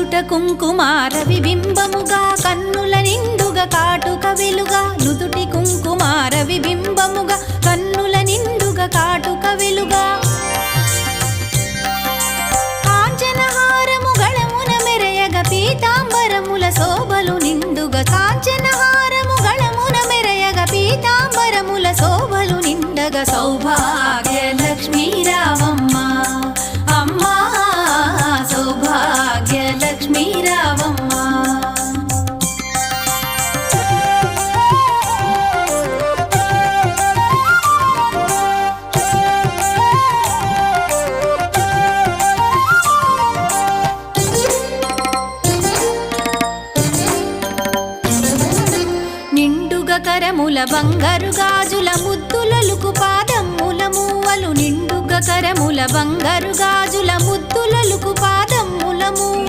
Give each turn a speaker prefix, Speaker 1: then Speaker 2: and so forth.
Speaker 1: నుదుట కుంకుమార విబింబముగా కన్నుల నిండుగా కాటుక వెలుగా నుదుటి కుంకుమార విబింబముగా కన్నుల నిండుగా కాటుక వెలుగా కాంచనహారము గళమున మెరయగ పీతాంబరముల శోభలు నిండుగా కాంచనహారము గళమున మెరయగ పీతాంబరముల శోభలు నిండగ సౌభాగ్య లక్ష్మీ రావమ్మ. నిండుగ కరముల బంగారు గాజుల ముద్దులలుకు పాదమ్ముల మూవలు. నిండుగ కరముల బంగారు గాజుల ముద్దులలుకు